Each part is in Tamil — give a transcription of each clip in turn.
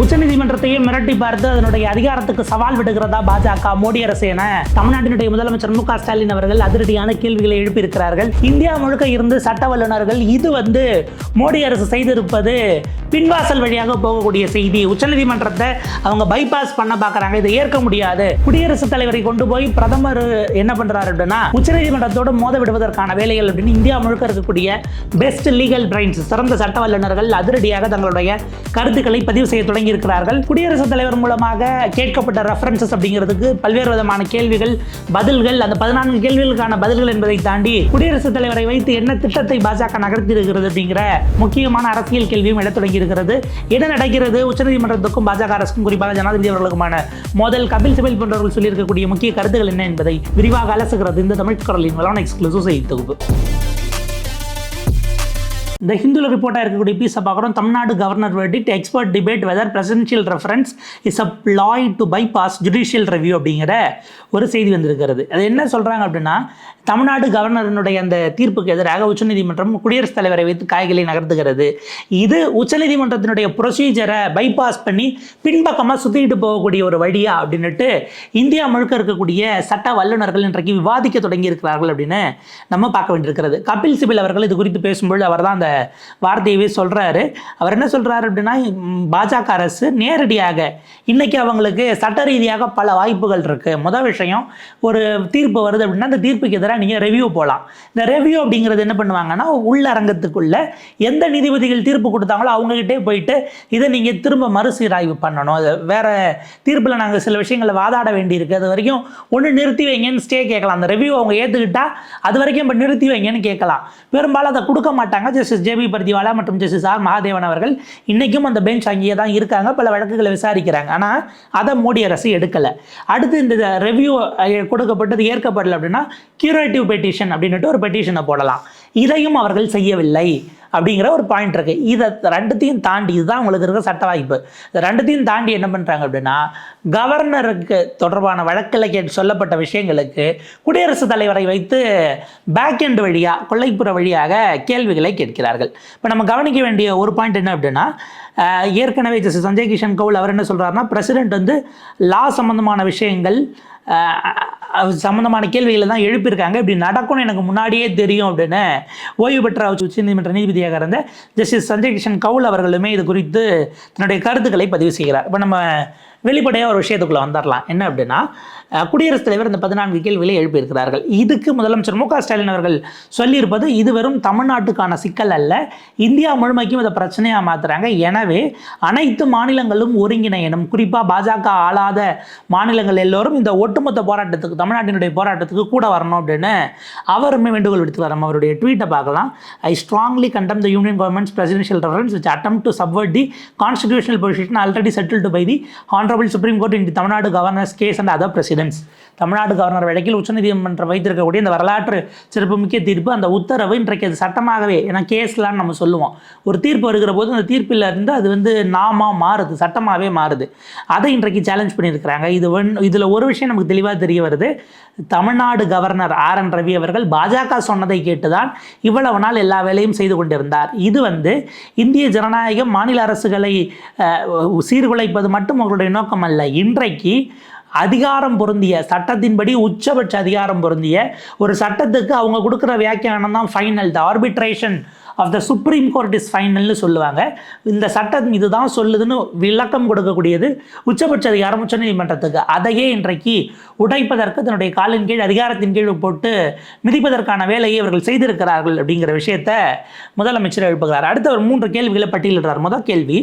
உச்சநீதிமன்றத்தையே மிரட்டி பார்த்து அதனுடைய அதிகாரத்துக்கு சவால் விடுகிறதா பாஜக மோடி அரசு என தமிழ்நாட்டினுடைய முதலமைச்சர் மு ஸ்டாலின் அவர்கள் அதிரடியான கேள்விகளை எழுப்பியிருக்கிறார்கள். இந்தியா முழுக்க இருந்து சட்ட வல்லுநர்கள் இது வந்து மோடி அரசு செய்திருப்பது பின்வாசல் வழியாக போகக்கூடிய செய்தி. உச்சநீதிமன்றத்தை அவங்க பைபாஸ் பண்ண பாக்குறாங்க இதை ஏற்க முடியாது. குடியரசுத் தலைவரை கொண்டு போய் பிரதமர் என்ன பண்றாரு அப்படின்னா உச்சநீதிமன்றத்தோடு மோத விடுவதற்கான வேலைகள் அப்படின்னு இந்தியா முழுக்க இருக்கக்கூடிய பெஸ்ட் லீகல் பிரைன்ஸ் சிறந்த சட்ட வல்லுநர்கள் அதிரடியாக தங்களுடைய கருத்துக்களை பதிவு செய்ய தொடங்கி இருக்கிறார்கள் குடியரசுத் தலைவர் மூலமாக கேட்கப்பட்ட ரெஃபரன்சஸ் அப்படிங்கிறதுக்கு பல்வேறு விதமான கேள்விகள் பதில்கள் அந்த பதினான்கு கேள்விகளுக்கான பதில்கள் என்பதை தாண்டி குடியரசுத் தலைவரை வைத்து என்ன திட்டத்தை பாஜக நகர்த்தி இருக்கிறது அப்படிங்கிற முக்கியமான அரசியல் கேள்வியும் எழத் தொடங்கி இருக்கிறது. என்ன நடக்கிறது? உச்சநீதிமன்றத்துக்கும் பாஜக அரசுக்கும் குறிப்பாக ஜனாதிபதி அவர்களுக்குமான மோதல் கபில் சிபில் போன்றவர்கள் சொல்லியிருக்கக்கூடிய முக்கிய கருத்துக்கள் என்ன என்பதை விரிவாக அலசுகிறது இந்த தமிழ் குரலின் வளமான எக்ஸ்க்ளூசிவ் செய்தி தொகுப்பு. இந்த ஹிந்துல ரிப்போர்ட்டாக இருக்கக்கூடிய பீஸை பார்க்குறோம். Tamil Nadu governor verdict expert debate whether presidential reference is a ploy to bypass judicial review அப்படிங்கிற ஒரு செய்தி வந்திருக்கிறது. அது என்ன சொல்கிறாங்க அப்படின்னா தமிழ்நாடு கவர்னரினுடைய அந்த தீர்ப்புக்கு எதிராக உச்சநீதிமன்றம் குடியரசுத் தலைவரை வைத்து காய்களை நகர்த்துகிறது. இது உச்சநீதிமன்றத்தினுடைய ப்ரொசீஜரை பைபாஸ் பண்ணி பின்பக்கமாக சுற்றிட்டு போகக்கூடிய ஒரு வழியா அப்படின்னுட்டு இந்தியா முழுக்க இருக்கக்கூடிய சட்ட வல்லுநர்கள் இன்றைக்கு விவாதிக்க தொடங்கி இருக்கிறார்கள் அப்படின்னு நம்ம பார்க்க வேண்டியிருக்கிறது. கபில் சிபில் அவர்கள் இது குறித்து பேசும்பொழுது அவர் தான் அந்த வார்த்தையவே சொல்கிறாரு அவர் என்ன சொல்கிறாரு அப்படின்னா பாஜக அரசு நேரடியாக இன்னைக்கு அவங்களுக்கு சட்ட ரீதியாக பல வாய்ப்புகள் இருக்குது முதல் விஷயம் ஒரு தீர்ப்பு வருது அப்படின்னா அந்த தீர்ப்புக்கு எதிராக நீங்கள் ரெவ்யூ போகலாம் இந்த ரெவ்யூ அப்படிங்கிறது என்ன பண்ணுவாங்கன்னா உள்ளரங்கத்துக்குள்ளே எந்த நீதிபதிகள் தீர்ப்பு கொடுத்தாங்களோ அவங்ககிட்டே போயிட்டு இதை நீங்கள் திரும்ப மறுசீராய்வு பண்ணணும். அது வேற தீர்ப்பில் நாங்கள் சில விஷயங்களை வாதாட வேண்டியிருக்கு. அது வரைக்கும் ஒன்று நிறுத்தி வைங்கன்னு ஸ்டே கேட்கலாம். அந்த ரெவ்யூ அவங்க ஏற்றுக்கிட்டால் அது வரைக்கும் இப்போ நிறுத்தி வைங்கன்னு கேட்கலாம். பெரும்பாலும் அதை கொடுக்க மாட்டாங்க. ஜஸ்ட் ஜஸ்டிஸ் ஜேபி பர்திவாலா மற்றும் ஜஸ்டிஸ் ஆர் மகாதேவன் அவர்கள் இன்றைக்கும் அந்த பெஞ்ச் அங்கேயே தான் இருக்காங்க. பல வழக்குகளை விசாரிக்கிறாங்க. ஆனால் அதை மோடி அரசு எடுக்கலை. அடுத்து இந்த ரெவ்யூ கொடுக்கப்பட்டது ஏற்கப்படலை அப்படின்னா கியூரேட்டிவ் பெட்டிஷன் அப்படின்னுட்டு ஒரு பெட்டிஷனை போடலாம். இதையும் அவர்கள் செய்யவில்லை. அப்படிங்கிற ஒரு பாயிண்ட் இருக்கு. இதை ரெண்டுத்தையும் தாண்டி இதுதான் உங்களுக்கு இருக்கிற சட்ட வாய்ப்பு. இது ரெண்டுத்தையும் தாண்டி என்ன பண்ணுறாங்க அப்படின்னா கவர்னருக்கு தொடர்பான வழக்கில் கேட்டு சொல்லப்பட்ட விஷயங்களுக்கு குடியரசுத் தலைவரை வைத்து பேக் எண்ட் வழியாக கொள்ளைப்புற வழியாக கேள்விகளை கேட்கிறார்கள். இப்போ நம்ம கவனிக்க வேண்டிய ஒரு பாயிண்ட் என்ன அப்படின்னா ஏற்கனவே ஜஸ்டிஸ் சஞ்சய் கிஷன் கவுல் அவர் என்ன சொல்கிறாருன்னா பிரசிடென்ட் வந்து லா சம்பந்தமான விஷயங்கள் அஹ், சம்பந்தமான கேள்விகளை தான் எழுப்பியிருக்காங்க. இப்படி நடக்கும்னு எனக்கு முன்னாடியே தெரியும் அப்படின்னு ஓய்வு பெற்ற உச்சநீதிமன்ற நீதிபதியாக இருந்த ஜஸ்டிஸ் சஞ்சய் கிஷன் கவுல் அவர்களுமே இது குறித்து தன்னுடைய கருத்துக்களை பதிவு செய்கிறார். இப்போ நம்ம வெளிப்படையாக ஒரு விஷயத்துக்குள்ள வந்துடலாம் என்ன அப்படின்னா குடியரசுத் தலைவர் இந்த பதினான்கு கேள்விகளை எழுப்பியிருக்கிறார்கள். இதுக்கு முதலமைச்சர் மு க ஸ்டாலின் அவர்கள் சொல்லியிருப்பது இது வெறும் தமிழ்நாட்டுக்கான சிக்கல் அல்ல. இந்தியா முழுமைக்கும் இதை பிரச்சனையாக மாற்றுறாங்க எனவே அனைத்து மாநிலங்களும் ஒருங்கிணையணும். குறிப்பாக பாஜக ஆளாத மாநிலங்கள் எல்லோரும் இந்த ஒட்டுமொத்த போராட்டத்துக்கு தமிழ்நாட்டினுடைய போராட்டத்துக்கு கூட வரணும் அப்படின்னு அவருமே வேண்டுகோள் விடுத்துக்கிறார். நம்ம அவருடைய ட்வீட்டை பார்க்கலாம். I strongly condemn the union government's presidential reference which attempt to subvert the constitutional position already to by the honourable supreme court in the Tamil Nadu governor's case and other precedents Tamil Nadu governor வழக்கில் உச்சநீதிமன்றம் வைத்திருக்கக்கூடிய இந்த வரலாற்று சிறப்புமிக்க தீர்ப்பு அந்த உத்தரவு இன்றைக்கு அது சட்டமாகவே ஏன்னா கேஸ்லான்னு நம்ம சொல்லுவோம். ஒரு தீர்ப்பு வருகிற போது அந்த தீர்ப்பில் இருந்து அது வந்து நாமா மாறுது சட்டமாகவே மாறுது. அதை இன்றைக்கு சேலஞ்ச் பண்ணியிருக்கிறாங்க. இது ஒன் இதில் ஒரு விஷயம் நமக்கு தெளிவாக தெரிய வருது. Tamil Nadu governor R N Ravi அவர்கள் பாஜக சொன்னதை கேட்டுதான் இவ்வளவு நாள் எல்லா வேலையும் செய்து கொண்டிருந்தார். இது வந்து இந்திய ஜனநாயகம் மாநில அரசுகளை சீர்குலைப்பது மட்டும் அவர்களுடைய நோக்கம் அல்ல இன்றைக்கு அதிகாரம் பொருந்திய சட்டத்தின்படி உச்சபட்ச அதிகாரம் பொருந்திய ஒரு சட்டத்துக்கு அவங்க கொடுக்குற வியாக்கியானம் தான் final the arbitration of the supreme court is ஃபைனல்னு சொல்லுவாங்க. இந்த சட்டம் இதுதான் சொல்லுதுன்னு விளக்கம் கொடுக்கக்கூடியது உச்சபட்ச அதிகாரம் உச்சநீதிமன்றத்துக்கு அதையே இன்றைக்கு உடைப்பதற்கு தன்னுடைய காலின் கீழ் அதிகாரத்தின் கீழ் போட்டு மிதிப்பதற்கான வேலையை இவர்கள் செய்திருக்கிறார்கள் அப்படிங்கிற விஷயத்தை முதலமைச்சர் எழுப்புகிறார். அடுத்த ஒரு மூன்று கேள்விகளை பட்டியலிடுறார். முதல் கேள்வி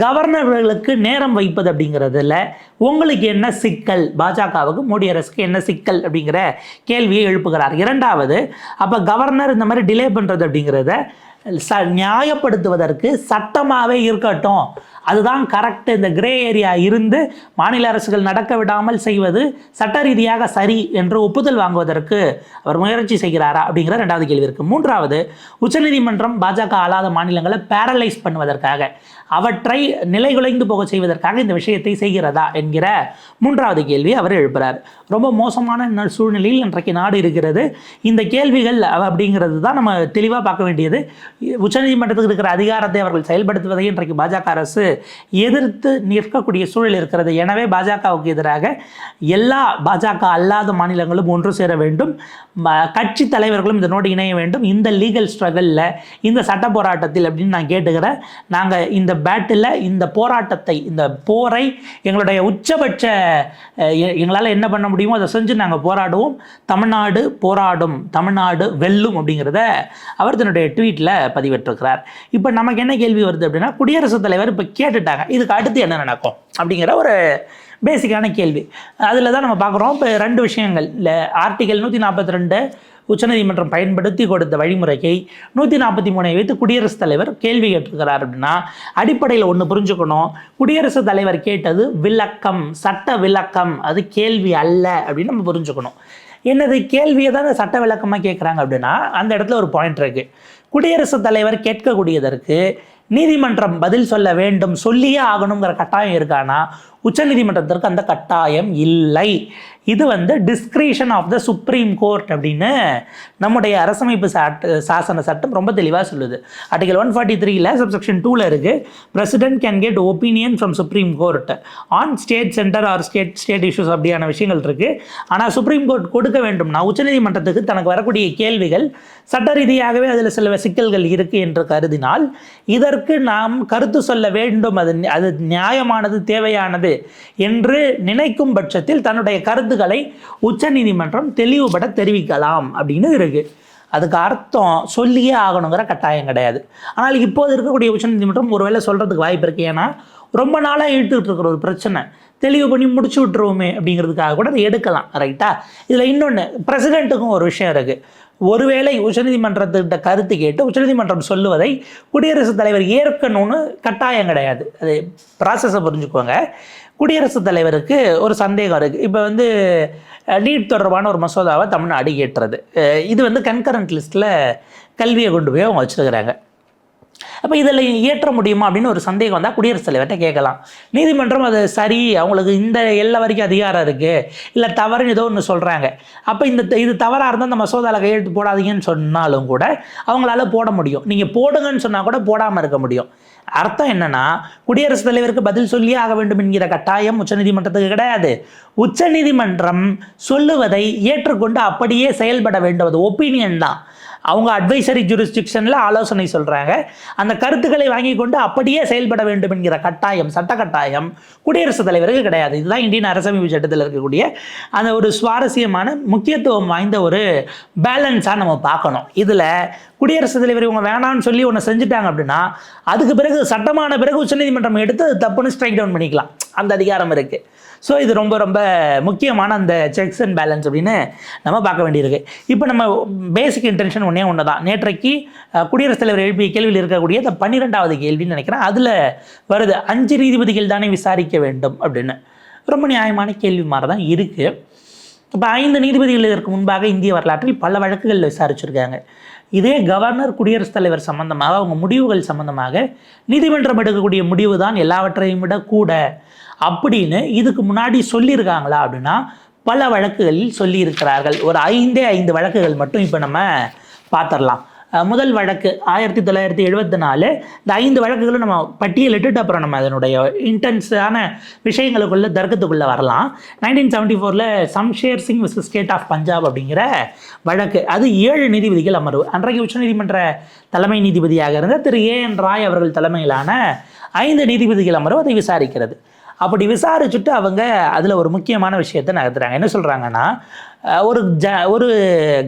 கவர்னர்களுக்கு நேரம் வைப்பது அப்படிங்கிறதுல உங்களுக்கு என்ன சிக்கல்? பாஜகவுக்கு மோடி அரசுக்கு என்ன சிக்கல் அப்படிங்கிற கேள்வியை எழுப்புகிறார். இரண்டாவது அப்போ கவர்னர் இந்த மாதிரி டிலே பண்ணுறது அப்படிங்கிறத ச நியாயப்படுத்துவதற்கு சட்டமாகவே இருக்கட்டும். அதுதான் கரெக்ட் இந்த கிரே ஏரியா இருந்து மாநில அரசுகள் நடக்க விடாமல் செய்வது சட்ட ரீதியாக சரி என்று ஒப்புதல் வாங்குவதற்கு அவர் முயற்சி செய்கிறாரா அப்படிங்கிற ரெண்டாவது கேள்வி இருக்குது மூன்றாவது உச்சநீதிமன்றம் பாஜக ஆளாத மாநிலங்களை பேரலைஸ் பண்ணுவதற்காக அவற்றை நிலைகுலைந்து போக செய்வதற்காக இந்த விஷயத்தை செய்கிறதா என்கிற மூன்றாவது கேள்வி அவர் எழுப்புறார். ரொம்ப மோசமான சூழ்நிலையில் இன்றைக்கு நாடு இருக்கிறது. இந்த கேள்விகள் அவ- அப்படிங்கிறது தான் நம்ம தெளிவாக பார்க்க வேண்டியது. உச்சநீதிமன்றத்துக்கு இருக்கிற அதிகாரத்தை அவர்கள் செயல்படுத்துவதை இன்றைக்கு பாஜக அரசு எதிர்த்து நிற்கக்கூடிய சூழல் இருக்கிறது. எனவே பாஜகவுக்கு எதிராக எல்லா பாஜக அல்லாத மாநிலங்களும் ஒன்று சேர வேண்டும். கட்சி தலைவர்களும் இதனோடு இணைய வேண்டும். இந்த லீகல் ஸ்ட்ரகிளில் இந்த சட்ட போராட்டத்தில் அப்படின்னு நான் கேட்டுக்கிறேன். நாங்கள் இந்த பேட்டில் இந்த போராட்டத்தை இந்த போரை எங்களுடைய உச்சபட்ச எங்களால் என்ன பண்ண முடியுமோ அதை செஞ்சு நாங்கள் போராடுவோம். தமிழ்நாடு போராடும் தமிழ்நாடு வெல்லும் அப்படிங்கிறத அவர் தன்னுடைய ட்வீட்டில் பதிவிட்டிருக்கிறார். இப்போ நமக்கு என்ன கேள்வி வருது அப்படின்னா குடியரசுத் தலைவர் இப்போ கேட்டுட்டாங்க இதுக்கு அடுத்து என்ன நடக்கும் அப்படிங்கிற ஒரு பேசிக்கான கேள்வி. அதில் தான் நம்ம பார்க்குறோம் இப்போ ரெண்டு விஷயங்கள் இல்லை ஆர்டிகல் நூற்றி நாற்பத்தி ரெண்டு உச்சநீதிமன்றம் பயன்படுத்தி கொடுத்த வழிமுறையை நூற்றி நாற்பத்தி மூணை வைத்து குடியரசுத் தலைவர் கேள்வி கேட்டிருக்கிறார் அப்படின்னா அடிப்படையில் ஒன்று புரிஞ்சுக்கணும். குடியரசுத் தலைவர் கேட்டது விளக்கம் சட்ட விளக்கம். அது கேள்வி அல்ல அப்படின்னு நம்ம புரிஞ்சுக்கணும். என்னது? கேள்வியை தான் சட்ட விளக்கமாக கேட்குறாங்க அப்படின்னா அந்த இடத்துல ஒரு பாயிண்ட் இருக்குது குடியரசுத் தலைவர் கேட்கக்கூடியதற்கு நீதிமன்றம் பதில் சொல்ல வேண்டும் சொல்லியே ஆகணுங்கிற கட்டாயம் இருக்கானா? உச்சநீதிமன்றத்திற்கு அந்த கட்டாயம் இல்லை. இது வந்து discretion of the supreme court அப்படின்னு நம்முடைய அரசமைப்பு சாட்டு சாசன சட்டம் ரொம்ப தெளிவாக சொல்லுது. ஆர்டிகல் ஒன் ஃபார்ட்டி த்ரீல சப்செக்ஷன் டூவில் இருக்குது president can get opinion from supreme court on state center or state state issues அப்படியான விஷயங்கள் இருக்குது ஆனால் சுப்ரீம் கோர்ட் கொடுக்க வேண்டும்னா உச்சநீதிமன்றத்துக்கு தனக்கு வரக்கூடிய கேள்விகள் சட்ட ரீதியாகவே அதில் சில சிக்கல்கள் இருக்குது என்று கருதினால் இதற்கு நாம் கருத்து சொல்ல வேண்டும். அது அது நியாயமானது தேவையானது என்று நினைக்கும் பட்சத்தில் தன்னுடைய கருத்துக்களை உச்சநீதிமன்றம் தெளிவுபட தெரிவிக்கலாம் அப்படின்னு இருக்குது அதுக்கு அர்த்தம் சொல்லியே ஆகணுங்கிற கட்டாயம் கிடையாது. ஆனால் இப்போது இருக்கக்கூடிய உச்சநீதிமன்றம் ஒருவேளை சொல்கிறதுக்கு வாய்ப்பு இருக்குது ஏன்னா ரொம்ப நாளாக இழுத்துக்கிட்டு இருக்கிற ஒரு பிரச்சனை. தெளிவு பண்ணி முடிச்சு விட்டுருவோமே அப்படிங்கிறதுக்காக கூட அதை எடுக்கலாம் ரைட்டா இதில் இன்னொன்று பிரசிடெண்ட்டுக்கும் ஒரு விஷயம் இருக்குது ஒருவேளை உச்சநீதிமன்றத்திட்ட கருத்து கேட்டு உச்சநீதிமன்றம் சொல்லுவதை குடியரசுத் தலைவர் ஏற்கணும்னு கட்டாயம் கிடையாது. அது ப்ராசஸை புரிஞ்சுக்கோங்க. குடியரசுத் தலைவருக்கு ஒரு சந்தேகம் இருக்குது இப்போ வந்து நீட் தொடர்பான ஒரு மசோதாவை தமிழ்நாடு ஏற்றுறது இது வந்து கன்கரண்ட் லிஸ்ட்டில் கல்வியை கொண்டு போய் அவங்க வச்சுருக்கிறாங்க. அப்போ இதில் இயற்ற முடியுமா அப்படின்னு ஒரு சந்தேகம் வந்தால் குடியரசுத் தலைவர்கிட்ட கேட்கலாம். நீதிமன்றம் அது சரி அவங்களுக்கு இந்த எல்லை வரைக்கும் அதிகாரம் இருக்குது இல்லை தவறுன்னு ஏதோ ஒன்று சொல்கிறாங்க அப்போ இந்த இது தவறாக இருந்தால் அந்த மசோதாவில் கையெழுத்து போடாதீங்கன்னு சொன்னாலும் கூட அவங்களால போட முடியும். நீங்கள் போடுங்கன்னு சொன்னால் கூட போடாமல் இருக்க முடியும். அர்த்தம் என்னன்னா குடியரசுத் தலைவருக்கு பதில் சொல்லியே ஆக வேண்டும் என்கிற கட்டாயம் உச்சநீதிமன்றத்துக்கு கிடையாது. உச்சநீதிமன்றம் சொல்லுவதை ஏற்றுக்கொண்டு அப்படியே செயல்பட வேண்டும். அது ஒப்பீனியன் தான். அவங்க அட்வைசரி ஜூரிஸ்டிக்ஷனில் ஆலோசனை சொல்கிறாங்க அந்த கருத்துக்களை வாங்கி கொண்டு அப்படியே செயல்பட வேண்டும் என்கிற கட்டாயம் சட்ட கட்டாயம் குடியரசுத் தலைவருக்கு கிடையாது. இதுதான் இந்தியன் அரசமைப்பு சட்டத்தில் இருக்கக்கூடிய அந்த ஒரு சுவாரஸ்யமான முக்கியத்துவம் வாய்ந்த ஒரு பேலன்ஸாக நம்ம பார்க்கணும். இதில் குடியரசுத் தலைவர் இவங்க வேணாம்னு சொல்லி ஒன்று செஞ்சுட்டாங்க அப்படின்னா அதுக்கு பிறகு சட்டமான பிறகு உச்சநீதிமன்றம் எடுத்து தப்புன்னு ஸ்ட்ரைக் டவுன் பண்ணிக்கலாம். அந்த அதிகாரம் இருக்குது ஸோ இது ரொம்ப ரொம்ப முக்கியமான அந்த செக்ஸ் அண்ட் பேலன்ஸ் அப்படின்னு நம்ம பார்க்க வேண்டியிருக்கு. இப்போ நம்ம பேசிக் இன்டென்ஷன் ஒன்றே ஒன்று தான் நேற்றைக்கு குடியரசுத் தலைவர் எழுப்பிய கேள்வியில் இருக்கக்கூடிய இந்த பன்னிரெண்டாவது கேள்வின்னு நினைக்கிறேன். அதில் வருது அஞ்சு நீதிபதிகள் தானே விசாரிக்க வேண்டும்? அப்படின்னு. ரொம்ப நியாயமான கேள்வி மாதிரி தான் இருக்குது இப்போ ஐந்து நீதிபதிகள் இதற்கு முன்பாக இந்திய வரலாற்றில் பல வழக்குகளில் விசாரிச்சிருக்காங்க. இதே கவர்னர் குடியரசுத் தலைவர் சம்பந்தமாக அவங்க முடிவுகள் சம்பந்தமாக நீதிமன்றம் எடுக்கக்கூடிய முடிவு தான் எல்லாவற்றையும் விட கூட அப்படின்னு இதுக்கு முன்னாடி சொல்லியிருக்காங்களா அப்படின்னா பல வழக்குகளில் சொல்லியிருக்கிறார்கள். ஒரு ஐந்தே ஐந்து வழக்குகள் மட்டும் இப்போ நம்ம பார்த்துடலாம். முதல் வழக்கு ஆயிரத்தி தொள்ளாயிரத்தி எழுபத்தி நாலு. இந்த ஐந்து வழக்குகளும் நம்ம பட்டியலிட்டுட்டு அப்புறம் நம்ம அதனுடைய இன்டென்ஸான விஷயங்களுக்குள்ளே தர்க்கத்துக்குள்ளே வரலாம். நைன்டீன் செவன்ட்டி ஃபோரில் Shamsher Singh vs state of Punjab அப்படிங்கிற வழக்கு. அது ஏழு நீதிபதிகள் அமர்வு. அன்றைக்கு உச்சநீதிமன்ற தலைமை நீதிபதியாக இருந்த திரு ஏ என் ராய் அவர்கள் தலைமையிலான ஐந்து நீதிபதிகள் அமர்வு அதை விசாரிக்கிறது. அப்படி விசாரிச்சுட்டு அவங்க அதில் ஒரு முக்கியமான விஷயத்தை நகர்த்துறாங்க. என்ன சொல்கிறாங்கன்னா ஒரு ஜ ஒரு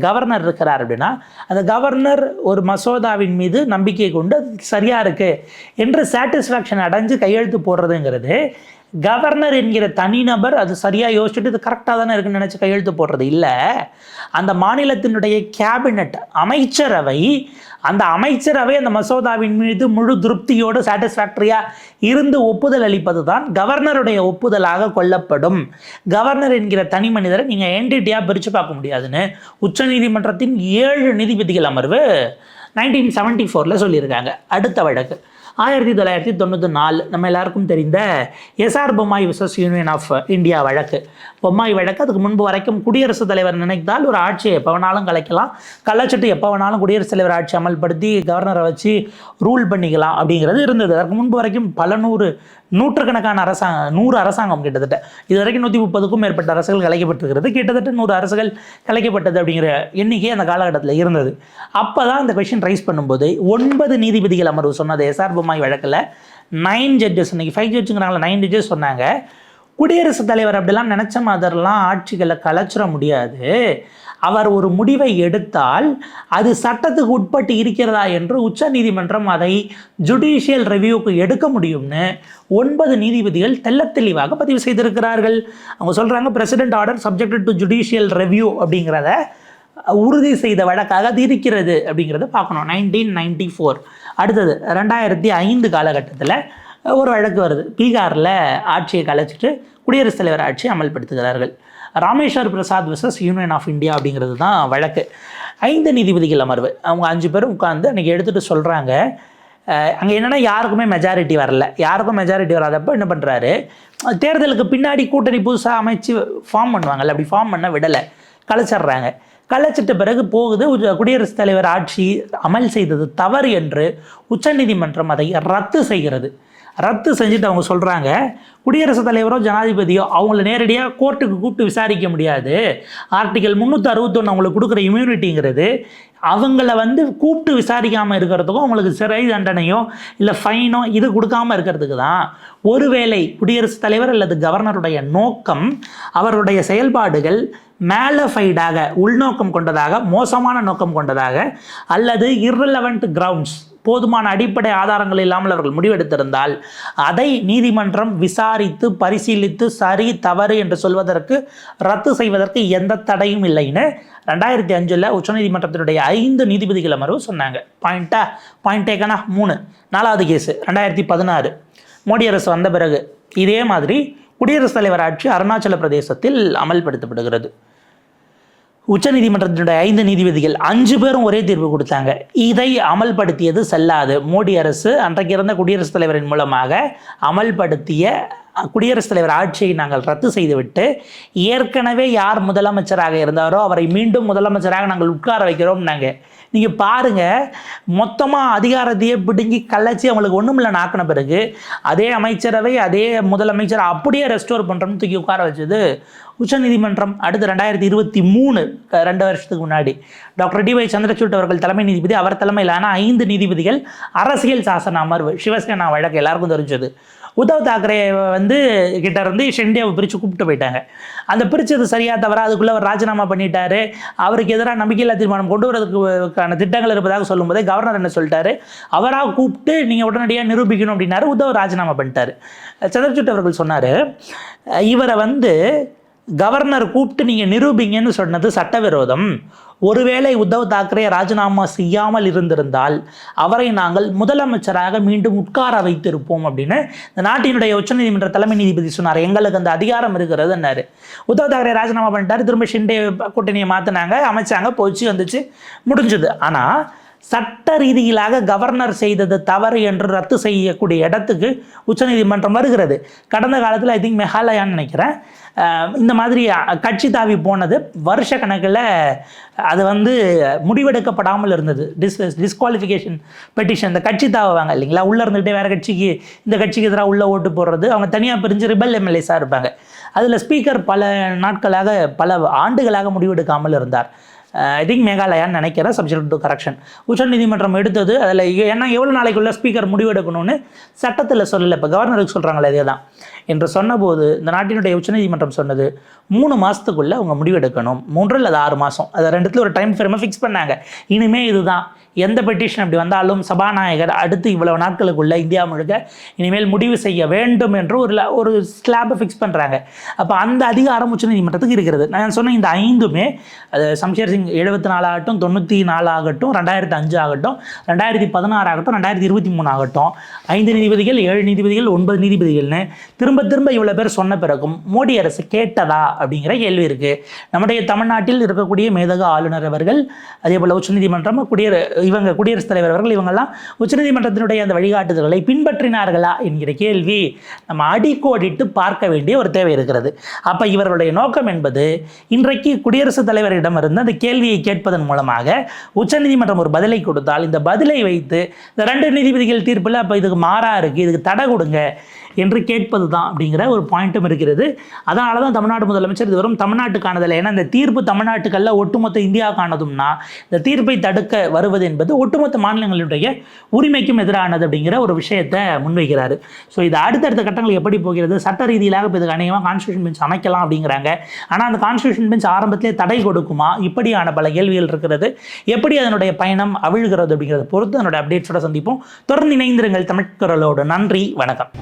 கவர்னர் இருக்கிறார் அப்படின்னா அந்த கவர்னர் ஒரு மசோதாவின் மீது நம்பிக்கை கொண்டு அது சரியாக இருக்குது என்று சாட்டிஸ்ஃபேக்ஷன் அடைஞ்சு கையெழுத்து போடுறதுங்கிறது கவர்னர் என்கிற தனிநபர் அது சரியாக யோசிச்சுட்டு இது கரெக்டாக தானே இருக்குன்னு நினச்சி கையெழுத்து போடுறது இல்லை. அந்த மாநிலத்தினுடைய கேபினட் அமைச்சரவை அந்த அமைச்சரவை அந்த மசோதாவின் மீது முழு திருப்தியோடு சாட்டிஸ்ஃபேக்டரியாக இருந்து ஒப்புதல் அளிப்பது தான் கவர்னருடைய ஒப்புதலாக கொள்ளப்படும். கவர்னர் என்கிற தனி மனிதரை நீங்கள் என்டிட்டியாக பிரித்து பார்க்க முடியாதுன்னு உச்சநீதிமன்றத்தின் ஏழு நீதிபதிகள் அமர்வு நைன்டீன் செவன்ட்டி ஃபோரில் சொல்லியிருக்காங்க. அடுத்த வழக்கு. ஆயிரத்தி தொள்ளாயிரத்தி தொண்ணூற்றி நாலு நம்ம எல்லாருக்கும் தெரிந்த S R Bommai versus union of India வழக்கு. பொம்மாய் வழக்கு அதுக்கு முன்பு வரைக்கும் குடியரசுத் தலைவர் நினைத்தால் ஒரு ஆட்சியை எப்போ வேணாலும் கலைக்கலாம். கள்ளச்சட்டு எப்போ வேணாலும் குடியரசுத் தலைவர் ஆட்சி அமல்படுத்தி கவர்னரை வச்சு ரூல் பண்ணிக்கலாம் அப்படிங்கிறது இருந்தது. அதற்கு முன்பு வரைக்கும் பல நூறு நூற்றுக்கணக்கான அரசாங்கம் நூறு அரசாங்கம் கிட்டத்தட்ட. இது வரைக்கும் நூற்றி முப்பதுக்கும் மேற்பட்ட அரசுகள் கலைக்கப்பட்டிருக்கிறது. கிட்டத்தட்ட நூறு அரசுகள் கலைக்கப்பட்டது அப்படிங்கிற எண்ணிக்கை அந்த காலகட்டத்தில் இருந்தது. அப்போ தான் அந்த கொஷின் ரைஸ் பண்ணும்போது ஒன்பது நீதிபதிகள் அமர்வு சொன்னது எஸ்ஆர் பொம்மாய் வழக்கில். நைன் ஜட்ஜஸ் இன்னைக்கு ஃபைவ் ஜட்ஜுங்கிறாங்களா நைன் ஜட்ஜஸ் சொன்னாங்க. குடியரசுத் தலைவர் அப்படிலாம் நினச்ச மாதிரிலாம் ஆட்சிகளை கலைச்சிட முடியாது. அவர் ஒரு முடிவை எடுத்தால் அது சட்டத்துக்கு உட்பட்டு இருக்கிறதா என்று உச்ச நீதிமன்றம் அதை ஜுடிஷியல் ரிவ்யூக்கு எடுக்க முடியும்னு ஒன்பது நீதிபதிகள் தெல்ல தெளிவாக பதிவு செய்திருக்கிறார்கள். அவங்க சொல்கிறாங்க president order subject to judicial review அப்படிங்கிறத உறுதி செய்த வழக்காக அது இருக்கிறது அப்படிங்கிறத பார்க்கணும். நைன்டீன் நைன்டி ஃபோர் அடுத்தது ரெண்டாயிரத்தி ஐந்து காலகட்டத்தில் ஒரு வழக்கு வருது. பீகாரில் ஆட்சியை கலைச்சிட்டு குடியரசுத் தலைவர் ஆட்சியை அமல்படுத்துகிறார்கள். Rameshwar Prasad versus union of India அப்படிங்கிறது தான் வழக்கு. ஐந்து நீதிபதிகள் அமர்வு. அவங்க அஞ்சு பேரும் உட்காந்து அன்றைக்கி எடுத்துகிட்டு சொல்கிறாங்க அங்கே என்னென்னா யாருக்குமே மெஜாரிட்டி வரல. யாருக்கும் மெஜாரிட்டி வராதப்போ என்ன பண்ணுறாரு தேர்தலுக்கு பின்னாடி கூட்டணி புதுசாக அமைச்சு ஃபார்ம் பண்ணுவாங்கல்ல அப்படி ஃபார்ம் பண்ண விடலை. கலைச்சிட்றாங்க. கலைச்சிட்ட பிறகு போகுது. குடியரசுத் தலைவர் ஆட்சி அமல் செய்தது தவறு என்று உச்சநீதிமன்றம் அதை ரத்து செய்கிறது. ரத்து செஞ்சுட்டு அவங்க சொல்கிறாங்க குடியரசுத் தலைவரோ ஜனாதிபதியோ அவங்கள நேரடியாக கோர்ட்டுக்கு கூப்பிட்டு விசாரிக்க முடியாது. ஆர்டிகல் முந்நூற்றி அறுபத்தொன்று அவங்களுக்கு கொடுக்குற இம்யூனிட்டிங்கிறது அவங்கள வந்து கூப்பிட்டு விசாரிக்காமல் இருக்கிறதுக்கும் அவங்களுக்கு சிறை தண்டனையோ இல்லை ஃபைனோ இது கொடுக்காம இருக்கிறதுக்கு தான். ஒருவேளை குடியரசுத் தலைவர் அல்லது கவர்னருடைய நோக்கம் அவருடைய செயல்பாடுகள் மேலஃபைடாக உள்நோக்கம் கொண்டதாக மோசமான நோக்கம் கொண்டதாக அல்லது irrelevant கிரவுண்ட்ஸ் போதுமான அடிப்படை ஆதாரங்கள் இல்லாமல் அவர்கள் முடிவெடுத்திருந்தால் அதை நீதிமன்றம் விசாரித்து பரிசீலித்து சரி தவறு என்று சொல்வதற்கு ரத்து செய்வதற்கு எந்த தடையும் இல்லைன்னு ரெண்டாயிரத்தி அஞ்சில் உச்சநீதிமன்றத்தினுடைய ஐந்து நீதிபதிகள் அமர்வு சொன்னாங்க. பாயிண்டா பாயிண்ட் டேக்கனா மூணு. நாலாவது கேஸு ரெண்டாயிரத்தி பதினாறு. மோடி அரசு வந்த பிறகு இதே மாதிரி குடியரசுத் தலைவர் ஆட்சி அருணாச்சல பிரதேசத்தில் அமல்படுத்தப்படுகிறது. உச்சநீதிமன்றத்தினுடைய ஐந்து நீதிபதிகள் அஞ்சு பேரும் ஒரே தீர்ப்பு கொடுத்தாங்க. இதை அமல்படுத்தியது செல்லாது. மோடி அரசு அன்றைக்கு இருந்த குடியரசுத் தலைவரின் மூலமாக அமல்படுத்திய குடியரசுத் தலைவர் ஆட்சியை நாங்கள் ரத்து செய்துவிட்டு ஏற்கனவே யார் முதலமைச்சராக இருந்தாரோ அவரை மீண்டும் முதலமைச்சராக நாங்கள் உட்கார வைக்கிறோம் நாங்கள் நீங்கள் பாருங்கள் மொத்தமாக அதிகாரத்தையே பிடுங்கி கலைச்சி அவங்களுக்கு ஒன்றும் நாக்கின பிறகு அதே அமைச்சரவை அதே முதலமைச்சர் அப்படியே ரெஸ்டோர் பண்ணுறோம்னு தூக்கி உட்கார வச்சது. உச்சநீதிமன்றம் அடுத்து ரெண்டாயிரத்தி இருபத்தி மூணு ரெண்டு வருஷத்துக்கு முன்னாடி. டாக்டர் டி ஒய் சந்திரசூட் அவர்கள் தலைமை நீதிபதி அவர் தலைமையிலான ஐந்து நீதிபதிகள் அரசியல் சாசன அமர்வு சிவசேனா வழக்கு எல்லாருக்கும் தெரிஞ்சது. உத்தவ் தாக்கரே வந்து கிட்ட இருந்து ஷெண்டியாவை பிரித்து கூப்பிட்டு போயிட்டாங்க. அந்த பிரித்தது சரியா தவிர அதுக்குள்ளே அவர் ராஜினாமா பண்ணிட்டாரு. அவருக்கு எதிராக நம்பிக்கையில்லா தீர்மானம் கொண்டு வரதுக்கான திட்டங்கள் இருப்பதாக சொல்லும்போது கவர்னர் என்ன சொல்லிட்டாரு? அவராக கூப்பிட்டு நீங்கள் உடனடியாக நிரூபிக்கணும் அப்படின்னாரு உத்தவ் ராஜினாமா பண்ணிட்டாரு. சந்திரசூட் அவர்கள் சொன்னார் இவரை வந்து கவர்னர் கூப்பிட்டு நீங்கள் நிரூபிங்கன்னு சொன்னது சட்டவிரோதம். ஒருவேளை உத்தவ் தாக்கரே ராஜினாமா செய்யாமல் இருந்திருந்தால் அவரை நாங்கள் முதலமைச்சராக மீண்டும் உட்கார வைத்திருப்போம் அப்படின்னு இந்த நாட்டினுடைய உச்சநீதிமன்ற தலைமை நீதிபதி சொன்னார். எங்களுக்கு அந்த அதிகாரம் இருக்கிறதுன்னாரு. உத்தவ் தாக்கரே ராஜினாமா பண்ணிட்டார். திரும்ப ஷிண்டே கூட்டணியை மாற்றினாங்க அமைச்சாங்க. போச்சு வந்துச்சு. முடிஞ்சது. ஆனால் சட்ட ரீதியிலாக கவர்னர் செய்தது தவறு என்று ரத்து செய்யக்கூடிய இடத்துக்கு உச்சநீதிமன்றம் வருகிறது. கடந்த காலத்தில் ஐ திங்க் மெகாலயான்னு நினைக்கிறேன். இந்த மாதிரி கட்சி தாவி போனது வருஷ கணக்கில் அது வந்து முடிவெடுக்கப்படாமல் இருந்தது. டிஸ் டிஸ்குவாலிஃபிகேஷன் பெட்டிஷன் இந்த கட்சி தாவாங்க இல்லைங்களா? உள்ளே இருந்துகிட்டே வேறு கட்சிக்கு இந்த கட்சிக்கு எதிராக உள்ளே ஓட்டு போடுறது அவங்க தனியாக பிரிஞ்சு ரிபல் எம்எல்ஏஸாக இருப்பாங்க. அதில் ஸ்பீக்கர் பல நாட்களாக பல ஆண்டுகளாக முடிவெடுக்காமல் இருந்தார். ஐ திங்க் மேகாலயான்னு நினைக்கிறேன் சப்ஜெக்ட் டு கரெக்ஷன் உச்சநீதிமன்றம் எடுத்தது அதில் ஏன்னா எவ்வளோ நாளைக்குள்ளே ஸ்பீக்கர் முடிவெடுக்கணும்னு சட்டத்தில் சொல்லலை. இப்போ கவர்னருக்கு சொல்கிறாங்களே இதே தான் என்று சொன்னபோது இந்த நாட்டினுடைய உச்சநீதிமன்றம் சொன்னது மூணு மாதத்துக்குள்ளே அவங்க முடிவெடுக்கணும். மூன்று அல்லது ஆறு மாதம் அது ரெண்டுத்துல ஒரு டைம் ஃப்ரேமை ஃபிக்ஸ் பண்ணாங்க. இனிமேல் இதுதான். எந்த பெட்டிஷன் அப்படி வந்தாலும் சபாநாயகர் அடுத்து இவ்வளவு நாட்களுக்குள்ள இந்தியா முழுக்க இனிமேல் முடிவு செய்ய வேண்டும் என்று ஒரு ஒரு ஸ்லாபை ஃபிக்ஸ் பண்ணுறாங்க அப்போ அந்த அதிகாரம் உச்சநீதிமன்றத்துக்கு இருக்கிறது. நான் சொன்ன இந்த ஐந்துமே அது சம்ஷேர் சிங் எழுபத்தி நாலாகட்டும் தொண்ணூற்றி நாலு ஆகட்டும் ரெண்டாயிரத்தி அஞ்சு ஆகட்டும் ரெண்டாயிரத்தி பதினாறு ஆகட்டும் ரெண்டாயிரத்தி இருபத்தி மூணு ஆகட்டும் ஐந்து நீதிபதிகள் ஏழு நீதிபதிகள் ஒன்பது நீதிபதிகள்னு திரும்ப திரும்ப திரும்ப இவ்வளோ பேர் சொன்ன பிறகும் மோடி அரசு கேட்டதா அப்படிங்கிற கேள்வி இருக்குது நம்முடைய தமிழ்நாட்டில் இருக்கக்கூடிய மேதக ஆளுநர் அவர்கள் அதே போல் உச்சநீதிமன்றம் குடியர இவங்க குடியரசுத் தலைவர் அவர்கள் இவங்கெல்லாம் உச்சநீதிமன்றத்தினுடைய அந்த வழிகாட்டுதல்களை பின்பற்றினார்களா என்கிற கேள்வி நம்ம அடிக்கோடிட்டு பார்க்க வேண்டிய ஒரு தேவை இருக்கிறது. அப்போ இவர்களுடைய நோக்கம் என்பது இன்றைக்கு குடியரசுத் தலைவரிடமிருந்து அந்த கேள்வியை கேட்பதன் மூலமாக உச்சநீதிமன்றம் ஒரு பதிலை கொடுத்தால் இந்த பதிலை வைத்து இந்த ரெண்டு நீதிபதிகள் தீர்ப்பில் அப்போ இதுக்கு மாறா இருக்குது இதுக்கு தடை கொடுங்க என்று கேட்பது தான் அப்படிங்கிற ஒரு பாயிண்ட்டும் இருக்கிறது. அதனால தான் தமிழ்நாடு முதலமைச்சர் இது வரும் தமிழ்நாட்டுக்கானதில்லை ஏன்னா இந்த தீர்ப்பு தமிழ்நாட்டுக்கல்ல ஒட்டுமொத்த இந்தியாவுக்கானதும்னா இந்த தீர்ப்பை தடுக்க வருவது என்பது ஒட்டுமொத்த மாநிலங்களுடைய உரிமைக்கும் எதிரானது அப்படிங்கிற ஒரு விஷயத்தை முன்வைக்கிறார். ஸோ இது அடுத்தடுத்த கட்டங்கள் எப்படி போகிறது? சட்ட ரீதியிலாக இப்போ இதுக்கு அநேகமாக கான்ஸ்டியூஷன் பெஞ்ச் அமைக்கலாம் அப்படிங்கிறாங்க. ஆனால் அந்த கான்ஸ்டியூஷன் பெஞ்ச் ஆரம்பத்திலே தடை கொடுக்குமா? இப்படியான பல கேள்விகள் இருக்கிறது. எப்படி அதனுடைய பயணம் அவிழ்கிறது அப்படிங்கிறத பொறுத்து அதனுடைய அப்டேட்ஸோட சந்திப்போம். தொடர்ந்து இணைந்திருங்கள் தமிழ்குரலோடு நன்றி. வணக்கம்.